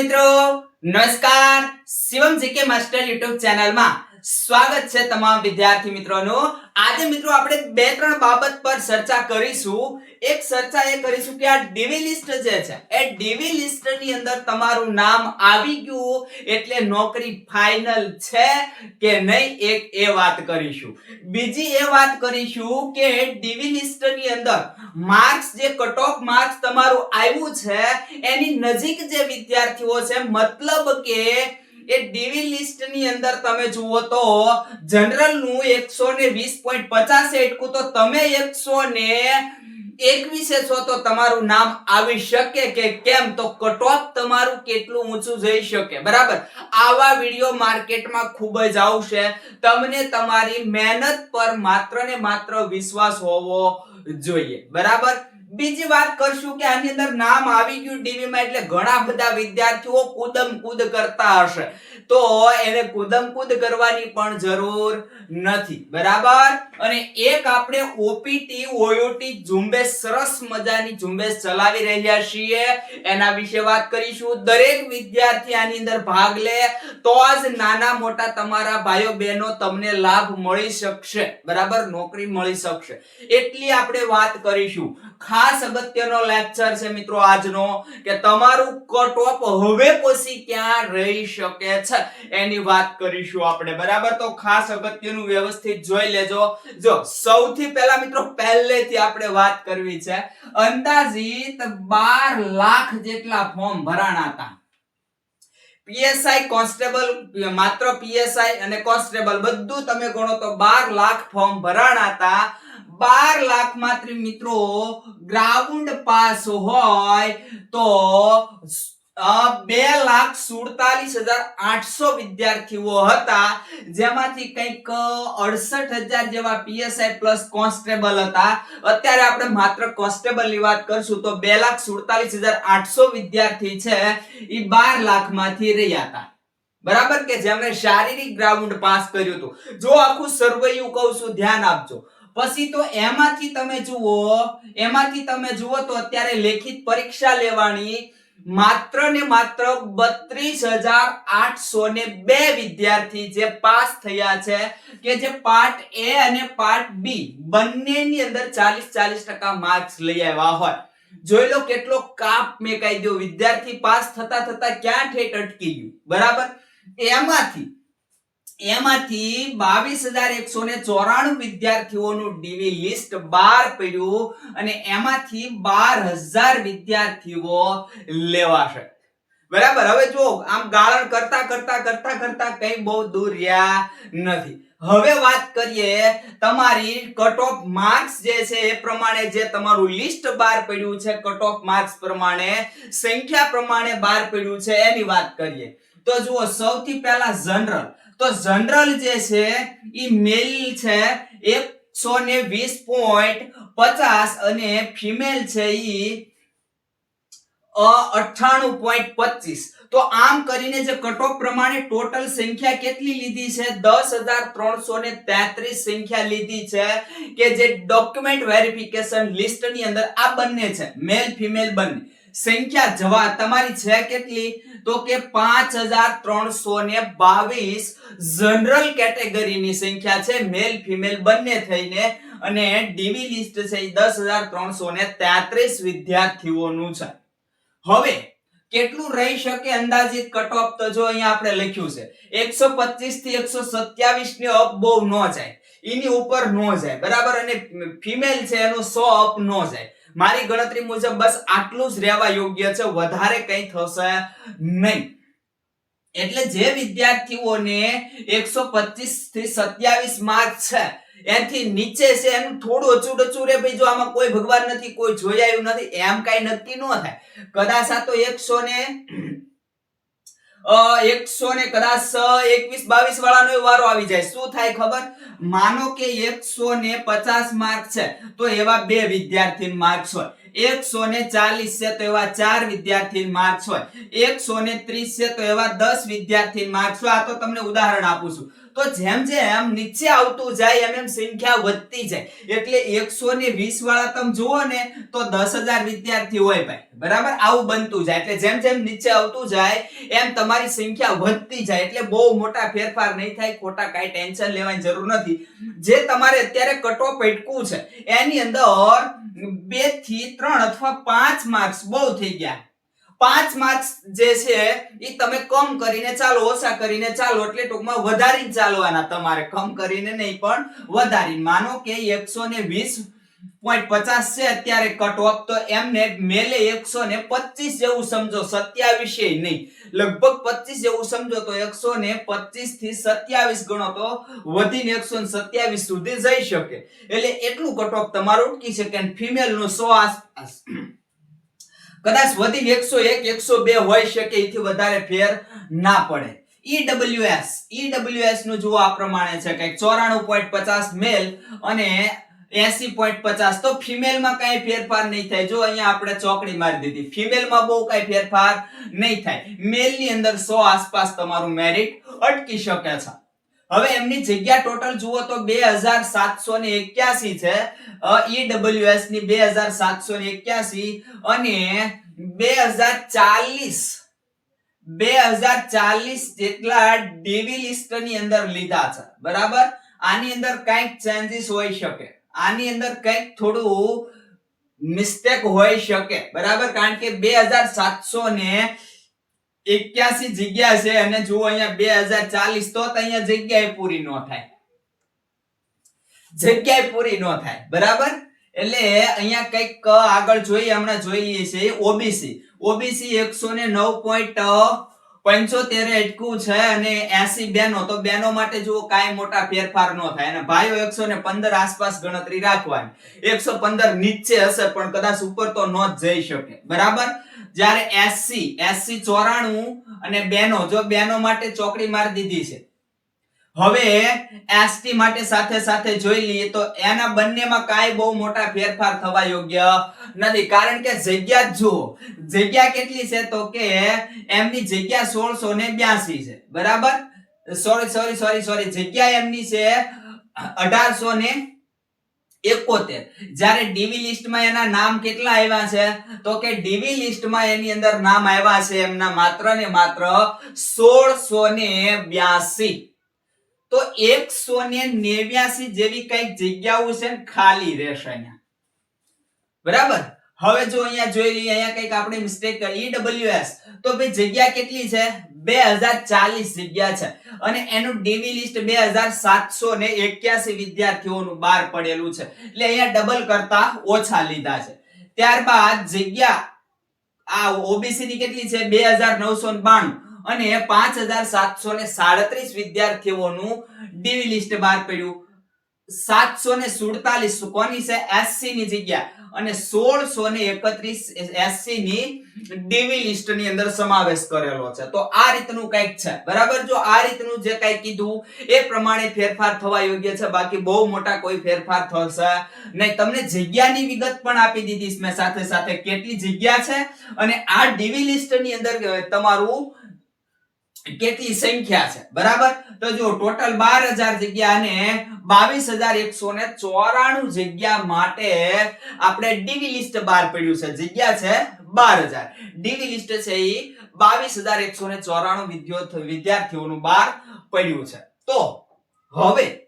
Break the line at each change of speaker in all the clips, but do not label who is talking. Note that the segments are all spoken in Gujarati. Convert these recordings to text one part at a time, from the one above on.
મિત્રો નમસ્કાર. શિવમ જીકે માસ્ટર યુટ્યુબ ચેનલમાં સ્વાગત છે તમામ વિદ્યાર્થી મિત્રોનું. આજે મિત્રો આપણે બે ત્રણ બાબત પર ચર્ચા કરીશું. એક ચર્ચા એ કરીશું કે આ ડીવી લિસ્ટ જે છે, એ ડીવી લિસ્ટની અંદર તમારું નામ આવી ગયું એટલે નોકરી ફાઇનલ છે કે નહીં એક એ વાત કરીશું. બીજી એ વાત કરીશું કે ડીવી લિસ્ટની અંદર માર્ક્સ જે કટ ઓફ માર્ક્સ તમારું આવ્યું છે, એની નજીક જે વિદ્યાર્થીઓ છે, મતલબ કે એ ડીવી લિસ્ટની અંદર તમે જુઓ તો જનરલનું 120.50 એટકું તો તમે 121 છો તો તમારું નામ આવી શકે કે કેમ? તો કટ ઓફ તમારું કેટલું ઊંચું જઈ શકે, બરાબર? આવા વીડિયો માર્કેટમાં ખૂબ જ આવશે. તમને તમારી મહેનત પર માત્ર ને માત્ર વિશ્વાસ હોવો જોઈએ, બરાબર? બીજી વાત કરશું કે આની અંદર નામ આવી ગયું ડીવીમાં એટલે ઘણા બધા વિદ્યાર્થીઓ કુદમ કુદ કરતા હશે. તો એને કુદમ કુદ કરવાની પણ જરૂર નથી. બરાબર? અને એક આપણે ઓપીટી ઓયોટી ઝુંબેશ સરસ મજાની ઝુંબેશ ચલાવી રહ્યા છીએ. એના વિશે વાત કરીશું. દરેક વિદ્યાર્થી આની અંદર ભાગ લે. તો જ નાના મોટા તમારા ભાઈઓ બહેનો તમને લાભ મળી શકશે. બરાબર? નોકરી મળી શકશે. એટલી આપણે વાત કરીશું. ખાસ અગત્યનો લેક્ચર છે મિત્રો આજનો, કે તમારું કટ ઓફ હવે પછી ક્યાં રહી શકે છે? એની વાત કરીશું આપણે. બરાબર? તો ખાસ અગત્યનું વ્યવસ્થિત જોઈ લેજો. જો, સૌથી પહેલા મિત્રો, પહેલેથી આપણે વાત કરવી છે, અંદાજિત 12 લાખ જેટલા ફોર્મ ભરાણા હતા. પીએસઆઈ કોન્સ્ટેબલ માત્ર પીએસઆઈ અને કોન્સ્ટેબલ બધું તમે ગણો તો 12 લાખ ફોર્મ ભરાણા હતા. બાર લાખ માત્ર મિત્રો ગ્રાઉન્ડ પાસ હોય તો બે લાખ સુડતાલીસ હજાર આઠસો વિદ્યાર્થીઓ હતા, જેમાંથી કંઈક અડસઠ હજાર જેવા પીએસઆઈ પ્લસ કોન્સ્ટેબલ હતા. અત્યારે આપણે માત્ર કોન્સ્ટેબલની વાત કરશું તો બે લાખ સુડતાલીસ હજાર આઠસો વિદ્યાર્થી છે એ બાર લાખમાંથી રહ્યા હતા. બરાબર કે જેમણે શારીરિક ગ્રાઉન્ડ પાસ કર્યું હતું. જો આખું સર્વૈયું કહું છું, ધ્યાન આપજો. પછી તો એમાંથી તમે જુઓ, એમાંથી તમે જુઓ તો અત્યારે લેખિત પરીક્ષા લેવાની માત્ર ને માત્ર બત્રીસ હજાર આઠસો ને બે વિદ્યાર્થી જે પાસ થયા છે, કે જે પાર્ટ એ અને પાર્ટ બી બંનેની અંદર ચાલીસ ચાલીસ ટકા માર્ક્સ લઈ આવ્યા હોય. જોઈ લો કેટલો કાપ મેં કહી દો વિદ્યાર્થી પાસ થતા થતા ક્યાં ઠેઠ અટકી ગયું? બરાબર? એમાંથી એમાંથી બાવીસ હજાર એકસો ને ચોરાણું વિદ્યાર્થીઓનું ડીવી લિસ્ટ બહાર પડ્યું અને એમાંથી બાર હજાર વિદ્યાર્થીઓ લેવાશે. બરાબર? હવે જો આમ ગાળણ કરતા કરતા કરતા કરતા કઈ બહુ દૂર રહ્યા નથી. હવે વાત કરીએ, તમારી કટ ઓફ માર્ક્સ જે છે એ પ્રમાણે જે તમારું લિસ્ટ બહાર પડ્યું છે કટ ઓફ માર્ક્સ પ્રમાણે, સંખ્યા પ્રમાણે બહાર પડ્યું છે, એની વાત કરીએ. તો જુઓ, સૌથી પહેલા જનરલ તો જનરલ જે છે એ મેલ છે, એકસો ને વીસ પોઈન્ટ પચાસ અને ફિમેલ છે એ અઠ્ઠાણું પોઈન્ટ પચીસ. તો આમ કરીને જે કટઓફ પ્રમાણે ટોટલ સંખ્યા કેટલી લીધી છે? દસ હજાર ત્રણસો ને તેત્રીસ સંખ્યા લીધી છે કે જે ડોક્યુમેન્ટ વેરિફિકેશન લિસ્ટની અંદર આ બંને છે મેલ ફિમેલ બંને. સંખ્યા જવા તમારી છે કેટલી? તો કે પાંચ હજાર ત્રણસો ને બાવીસ જનરલ કેટેગરીની સંખ્યા છે મેલ ફિમેલ બંને થઈને. અને ડીવી લિસ્ટ છે દસ હજાર ત્રણસો ને તેત્રીસ વિદ્યાર્થીઓનું છે. હવે, કેટલું રહી શકે અંદાજિત કટ ઓફ તો જો અહીંયા આપણે લખ્યું છે, એકસો પચીસથી એકસો સત્યાવીસની અપ બહુ ન જાય. એની ઉપર ન જાય, બરાબર? અને ફિમેલ છે એનો સો અપ ન જાય. મારી ગણતરી મુજબ બસ આટલું જ રહેવા યોગ્ય છે, વધારે કંઈ થશે નહીં. એટલે જે વિદ્યાર્થીઓને એકસો પચીસથી સત્યાવીસ માર્ક છે, એથી નીચે છે, એનું થોડું અચૂ ડચું રે ભાઈ જો આમાં કોઈ ભગવાન નથી, કોઈ જોયાયું નથી, એમ કઈ નક્કી ન થાય. કદાચ આ તો એકસો ને એકસો ને કદાચ એકવીસ, બાવીસ વાળાનો વારો આવી જાય. શું થાય ખબર? માનો કે એકસો ને પચાસ માર્ક છે, તો એવા બે વિદ્યાર્થી માર્ક્સ હોય. એકસો ને ચાલીસ છે, તો એવા ચાર વિદ્યાર્થી માર્ક્સ હોય. એકસો ને ત્રીસ છે, તો એવા દસ વિદ્યાર્થી માર્ક્સ હોય. આ તો તમને ઉદાહરણ આપું છું. તો જેમ જેમ નીચે આવતું જાય, એમ એમ સંખ્યા વધતી જાય. એટલે એકસો ને વીસ વાળા તમે જુઓ ને, તો દસ હજાર વિદ્યાર્થી હોય ભાઈ. બરાબર? આવું બનતું જાય. એટલે જેમ જેમ નીચે આવતું જાય, એમ તમારી સંખ્યા વધતી જાય. એટલે બહુ મોટા ફેરફાર નહીં થાય, ખોટા કાંઈ ટેન્શન લેવાની જરૂર નથી. જે તમારે અત્યારે કટો પેટકું છે, એની અંદર બેથી ત્રણ અથવા પાંચ માર્ક્સ બહુ થઈ ગયા. પાંચ માર્ક્સ જે છે, એ તમે કમ કરીને ચાલો, ઓછા કરીને ચાલો, એટલે ટૂંકમાં વધારીને ચાલવાના તમારે. કમ કરીને નહીં, પણ વધારીને. માનો કે એકસો ને વીસ પોઈન્ટ પચાસ છે, અત્યારે કટ ઓફ તો એમને મેલે એકસો ને પચીસ જેવું સમજો, સત્યાવીસ નહીં. લગભગ પચીસ જેવું સમજો, તો એકસો ને પચીસથી સત્યાવીસ ગણો, તો વધીને એકસો ને સત્યાવીસ સુધી જઈ શકે. એટલે એટલું કટ ઓફ તમારું ઉટકી શકે ફિમેલનું સો આસપાસ કદાચ વધી એકસો એક, એકસો બે હોઈ શકે, એથી વધારે ફેર ના પડે. ઈડબ્લ્યુએસ ઈડબ્લ્યુએસનું જુઓ આ પ્રમાણે છે કે ચોરાણું પોઈન્ટ પચાસ મેલ અને એસી પોઈન્ટ પચાસ. તો ફિમેલમાં કઈ ફેરફાર નહીં થાય. જો અહીંયા આપણે ચોકડી મારી દીધી. ફિમેલમાં બહુ કઈ ફેરફાર નહીં થાય. મેલની અંદર સો આસપાસ તમારું મેરિટ અટકી શકે છે. હવે એમની જગ્યા ટોટલ જુઓ તો બે હજાર સાતસો ને એક્યાસી છે. ઈડબ્લ્યુએસની બે હજાર સાતસો ને એક્યાસી અને બે હજાર ચાલીસ, બે હજાર ચાલીસ જેટલા ડેવી લિસ્ટની અંદર લીધા છે. બરાબર? આની અંદર કંઈક ચેન્જીસ હોઈ શકે. આની અંદર કંઈક થોડું મિસ્ટેક હોઈ શકે. બરાબર? કારણ કે બે હજાર સાતસો ને એક્યાસી જગ્યા છે અને જુઓ અહીંયા બે હજાર ચાલીસ તો અહીંયા જગ્યાએ પૂરી ન થાય. જગ્યાએ પૂરી ન થાય. બરાબર? એટલે અહીંયા કંઈક આગળ જોઈએ, હમણાં જોઈએ છે ઓબીસી. ઓબીસી એકસો ને નવ પોઈન્ટ પંચોતેર અટકું છે અને એસી બેનો. તો બેનો માટે જુઓ કાંઈ મોટા ફેરફાર ન થાય. અને ભાઈઓ એકસો ને પંદર આસપાસ ગણતરી રાખવાની. એકસો પંદર નીચે હશે, પણ કદાચ ઉપર તો ન જઈ શકે. બરાબર? જ્યારે એસસી એસસી ચોરાણું અને બેનો, જો બેનો માટે ચોકડી મારી દીધી છે. હવે એસટી માટે સાથે સાથે જોઈ લઈએ તો એના બંનેમાં કાંઈ બહુ મોટા ફેરફાર થવા યોગ્ય નથી. કારણ કે જગ્યા જુઓ, જગ્યા કેટલી છે તો કે એમની જગ્યા સોળસો ને બ્યાસી છે. બરાબર? સોરી સોરી સોરી સોરી જગ્યા એમની છે અઢારસો ને એકોતેર. જ્યારે ડીવી લિસ્ટમાં એના નામ કેટલા આવ્યા છે? તો કે ડીવી લિસ્ટમાં એની અંદર નામ આવ્યા છે એમના માત્ર ને માત્ર સોળસો ને બ્યાસી. તો એકસો ને નેવ્યાસી જેવી કંઈક જગ્યાઓ છે ખાલી રહેશે અહીંયા. બરાબર? હવે જો અહીંયા જોઈ લઈએ, અહીંયા કંઈક આપણે મિસ્ટેક કરી ઈડબ્લ્યુએસ તો ભાઈ જગ્યા કેટલી છે? બે હજાર ચાલીસ જગ્યા છે. અને એનું ડીવી લિસ્ટ બે હજાર સાતસો ને એક્યાસી વિદ્યાર્થીઓનું બહાર પડેલું છે. એટલે અહીંયા ડબલ કરતા ઓછા લીધા છે. ત્યારબાદ જગ્યા આ ઓબીસી ની કેટલી છે? બે હજાર નવસો બાણું. અને પાંચ હજાર સાતસો ને સાડત્રીસ વિદ્યાર્થીઓનું ડીવી લિસ્ટ બહાર પડ્યું. સાતસો ને સુડતાલીસ કોની છે? એસસી ની જગ્યા. અને સોળસો ને એકત્રીસ એસસી ની ડીવી લિસ્ટની અંદર સમાવેશ કરેલો છે. તો આ રીતનું કંઈક છે. બરાબર? જો આ રીતનું જે કંઈ કીધું, એ પ્રમાણે ફેરફાર થવા યોગ્ય છે. બાકી બહુ મોટા કોઈ ફેરફાર થશે નહીં. તમને જગ્યાની વિગત પણ આપી દીધી મેં સાથે સાથે કેટલી જગ્યા છે? અને આ ડીવી લિસ્ટની અંદર તમારું કેટલી સંખ્યા છે? બરાબર? તો જો ટોટલ બાર હજાર જગ્યા બાવીસ હજાર એકસો ને ચોરાણું જગ્યા માટે આપણે ડીવી લિસ્ટ બહાર પડ્યું છે. જગ્યા છે બાર હજાર. ડીવી લિસ્ટ છે એ બાવીસ હજાર એકસો ને ચોરાણું વિદ્યાર્થી- વિદ્યાર્થીઓનું બહાર પડ્યું છે. તો હવે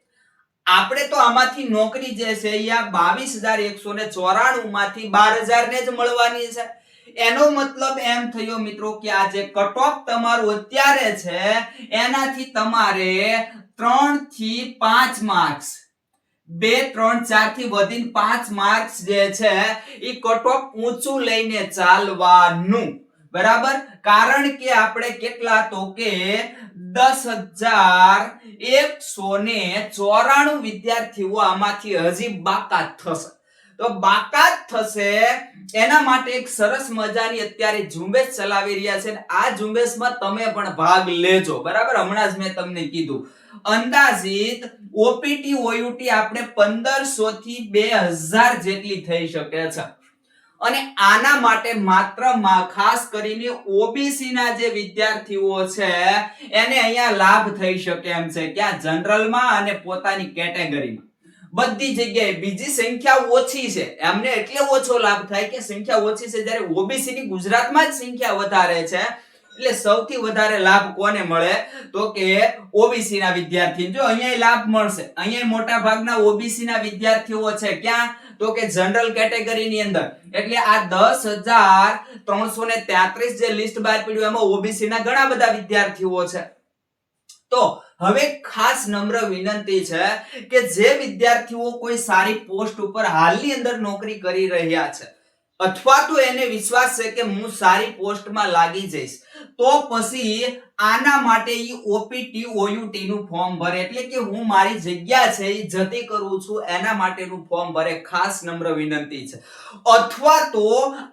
આપણે તો આમાંથી નોકરી જે છે એ આ બાવીસ હજાર એકસો ને ચોરાણું માંથી બાર હજાર ને જ મળવાની છે. એનો મતલબ એમ થયો મિત્રો કે આ જે કટ ઓફ તમારું અત્યારે છે, એનાથી તમારે ત્રણથી પાંચ માર્ક્સ બે, ત્રણ, ચારથી વધીને પાંચ માર્ક્સ જે છે, એ કટ ઓફ ઊંચું લઈને ચાલવાનું. બરાબર? કારણ કે આપણે કેટલા તો કે દસ હજાર એકસો ને ચોરાણું વિદ્યાર્થીઓ આમાંથી હજી બાકાત થશે. તો બાકાત થશે. એના માટે એક સરસ મજાની અત્યારે ઝુંબેશ ચલાવી રહ્યા છે. આ ઝુંબેશમાં તમે પણ ભાગ લેજો. બરાબર? હમણાં જ મેં તમને કીધું. અંદાજિત ઓપીટી, ઓયુટી આપણે પંદરસો થી બે હજાર જેટલી થઈ શકે છે. અને આના માટે માત્ર ખાસ કરીને ઓબીસી ના જે વિદ્યાર્થીઓ છે, એને અહીંયા લાભ થઈ શકે એમ છે. ક્યાં? જનરલમાં અને પોતાની કેટેગરીમાં. બધી જગ્યાએ બીજી સંખ્યા ઓછી છે. એમને એટલે ઓછો લાભ થાય કે સંખ્યા ઓછી છે જ્યારે ઓબીસી ની ગુજરાતમાં જ સંખ્યા વધારે છે, એટલે સૌથી વધારે લાભ કોને મળે? તો કે ઓબીસી ના વિદ્યાર્થી જો અહીંયા લાભ મળશે, અહીંયા મોટા ભાગના ઓબીસી ના વિદ્યાર્થીઓ છે ક્યાં? તો કે જનરલ કેટેગરી ની અંદર. એટલે આ દસ હજાર ત્રણસો ને તેત્રીસ જે લિસ્ટ બહાર પડ્યું, એમાં ઓબીસી ના ઘણા બધા વિદ્યાર્થીઓ છે. તો હવે ખાસ નમ્ર વિનંતી છે કે જે વિદ્યાર્થીઓ કોઈ સારી પોસ્ટ ઉપર હાલની અંદર નોકરી કરી રહ્યા છે, અથવા તો એને વિશ્વાસ છે કે હું સારી પોસ્ટમાં લાગી જઈશ, તો પછી આના માટે ઈ ઓપીટી ઓયુટી નું ફોર્મ ભરે. એટલે કે હું મારી જગ્યા છે એ જતી કરું છું, એના માટેનું ફોર્મ ભરે. ખાસ નમ્ર વિનંતી છે. અથવા તો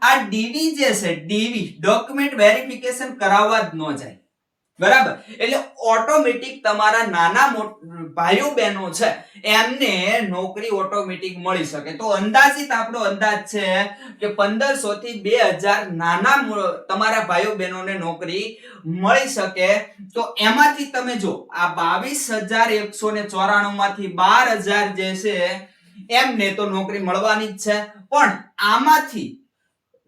આ ડીવી જે છે ડીવી ડોક્યુમેન્ટ વેરિફિકેશન કરાવવા જ ન જાય. બરાબર? એટલે ઓટોમેટિક તમારા નાના ભાઈઓ બહેનો છે, એમને નોકરી ઓટોમેટિક મળી શકે. તો અંદાજિત આપણો અંદાજ છે કે પંદરસો થી બે હજાર નાના તમારા ભાઈઓ બહેનોને નોકરી મળી શકે. તો એમાંથી તમે જો, આ બાવીસ હજાર એકસો ને ચોરાણું માંથી બાર હજાર જે છે, એમને તો નોકરી મળવાની જ છે. પણ આમાંથી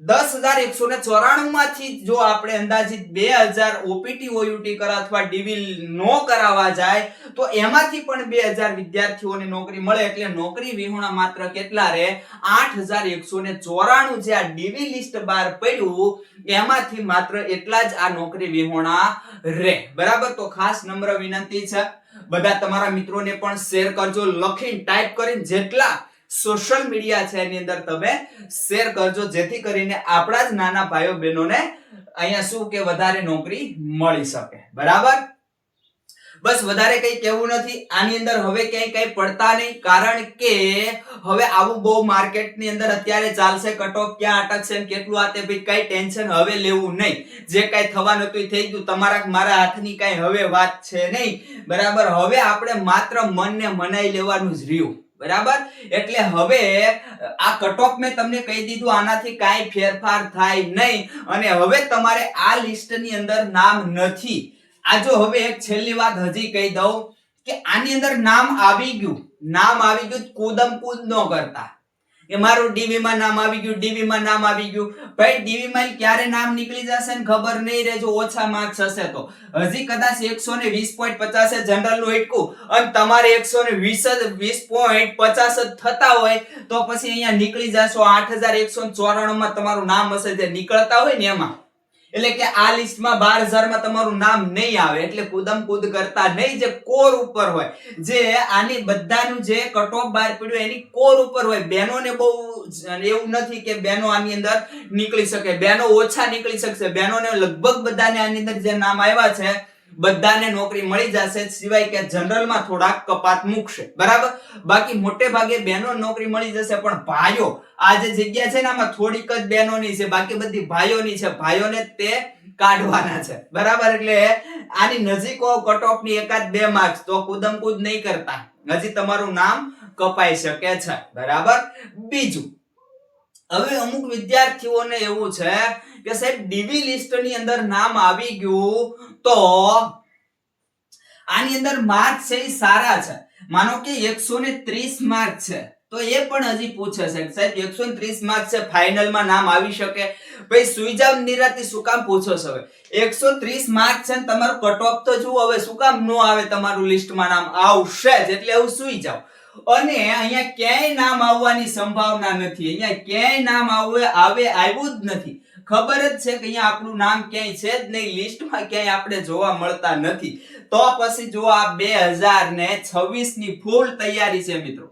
દસ હજાર એકસો ને ચોરાણું માંથી જો આપણે અંદાજિત બે હજાર ઓપીટી ઓયુટી કરા અથવા ડીવી નો કરાવવા જાય, તો એમાંથી પણ બે હજાર વિદ્યાર્થીઓને નોકરી મળે. એટલે નોકરી વિહોણા માત્ર કેટલા રે આઠ હજાર એકસો ને ચોરાણું જે આ ડીવી લિસ્ટ બહાર પડ્યું, એમાંથી માત્ર એટલા જ આ નોકરી વિહોણા રહે. બરાબર? તો ખાસ નમ્ર વિનંતી છે. બધા તમારા મિત્રોને પણ શેર કરજો. લખીને ટાઈપ કરીને જેટલા સોશિયલ મીડિયા છે એની અંદર તમે શેર કરજો, જેથી કરીને આપણા જ નાના ભાઈઓ બહેનોને અહીંયા શું કે વધારે નોકરી મળી શકે. બરાબર? બસ વધારે કઈ કહેવું નથી. આની અંદર હવે ક્યાંય કઈ પડતા નહીં, કારણ કે હવે આવું બહુ માર્કેટની અંદર અત્યારે ચાલશે કટ ઓફ ક્યાં અટકશે કેટલું આ તે ભાઈ કઈ ટેન્શન હવે લેવું નહીં. જે કઈ થવાનું હતું થઈ ગયું. તમારા મારા હાથની કઈ હવે વાત છે નહીં. બરાબર? હવે આપણે માત્ર મનને મનાઈ લેવાનું જ રહ્યું. બરાબર? એટલે હવે આ કટઓફ મેં તમને કહી દીધું, આનાથી કાંઈ ફેરફાર થાય નહીં. અને હવે તમારે આ લિસ્ટની અંદર નામ નથી. આ જો હવે એક છેલ્લી વાત હજી કહી દઉં કે આની અંદર નામ આવી ગયું. નામ આવી ગયું કુદમ કૂદ ન કરતા. કે મારું ડીવીમાં નામ આવી ગયું ડીવીમાં નામ આવી ગયું. ભાઈ ડીવીમાં ક્યારે નામ નીકળી જશે ને ખબર નહીં રહે જો ઓછા માર્ક્સ હશે તો. હજી કદાચ એકસો ને વીસ પોઈન્ટ પચાસ જનરલનું એટકું અને તમારે એકસો ને વીસ જ, વીસ પોઈન્ટ પચાસ જ થતા હોય, તો પછી અહીંયા નીકળી જશો આઠ હજાર એકસો ચોરાણું માં તમારું નામ હશે જે નીકળતા હોય ને એમાં. એટલે કે આ લિસ્ટમાં બાર હજારમાં તમારું નામ નહીં આવે, એટલે કુદમ કુદ કરતા નહીં જે કોર ઉપર હોય. જે આની બધાનું જે કટ ઓફ બહાર પડ્યું એની કોર ઉપર હોય. બહેનોને બહુ એવું નથી કે બહેનો આની અંદર નીકળી શકે. બહેનો ઓછા નીકળી શકશે. બહેનોને લગભગ બધાને આની અંદર જે નામ આવ્યા છે બધાને નોકરી મળી જશે, સિવાય કે જનરલમાં થોડાક કપાત મૂકશે. બરાબર? બાકી મોટે ભાગે બહેનો નોકરી મળી જશે, પણ ભાઈઓ આ જે જગ્યા છે ને, આમાં થોડીક જ બહેનોની છે, બાકી બધી ભાઈઓની છે. ભાઈઓને તે કાઢવાના છે. બરાબર? એટલે આની નજીકો કટની એકાદ બે માર્ક્સ તો કુદમ કૂદ નહીં કરતા. હજી તમારું નામ કપાઈ શકે છે. બરાબર? બીજું હવે અમુક વિદ્યાર્થીઓને એવું છે કે સાહેબ ડીવી લિસ્ટની અંદર નામ આવી ગયું તો આની અંદર માર્ક છે એ સારા છે. માનો કે એકસો ને ત્રીસ માર્ક છે. તો એ પણ હજી પૂછે છે. સાહેબ, એકસો ને ત્રીસ માર્ક છે ફાઇનલમાં નામ આવી શકે. ભાઈ સુઈ જાવ નિરાતી શું કામ પૂછો છો હવે? એકસો ત્રીસ માર્ક છે ને તમારું કટ ઓફ તો જુઓ હવે શું કામ નો આવે તમારું લિસ્ટમાં નામ? આવશે જ. એટલે એવું સુઈ જાવ અને અહીંયા ક્યાંય નામ આવવાની સંભાવના નથી. અહીંયા ક્યાંય નામ આવે આવે, આવ્યું જ નથી. ખબર જ છે કે અહીંયા આપણું નામ ક્યાંય છે જ નહીં. લિસ્ટમાં ક્યાંય આપણે જોવા મળતા નથી. તો પછી જો આ બે હજાર ને છવ્વીસની ફૂલ તૈયારી છે મિત્રો.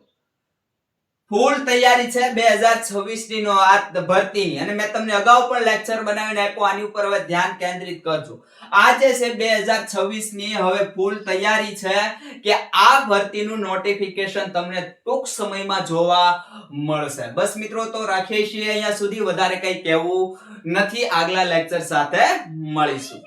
ફૂલ તૈયારી છે બે હજાર છવ્વીસની આ ભરતીની. અને મેં તમને અગાઉ પણ લેક્ચર બનાવીને આપ્યો, આની ઉપર હવે ધ્યાન કેન્દ્રિત કરજો. આ જે છે બે હજાર છવ્વીસની હવે ફૂલ તૈયારી છે કે આ ભરતીનું નોટિફિકેશન તમને ટૂંક સમયમાં જોવા મળશે. બસ મિત્રો, તો રાખીએ છીએ. અહીંયા સુધી વધારે કઈ કહેવું નથી. આગલા લેક્ચર સાથે મળીશું.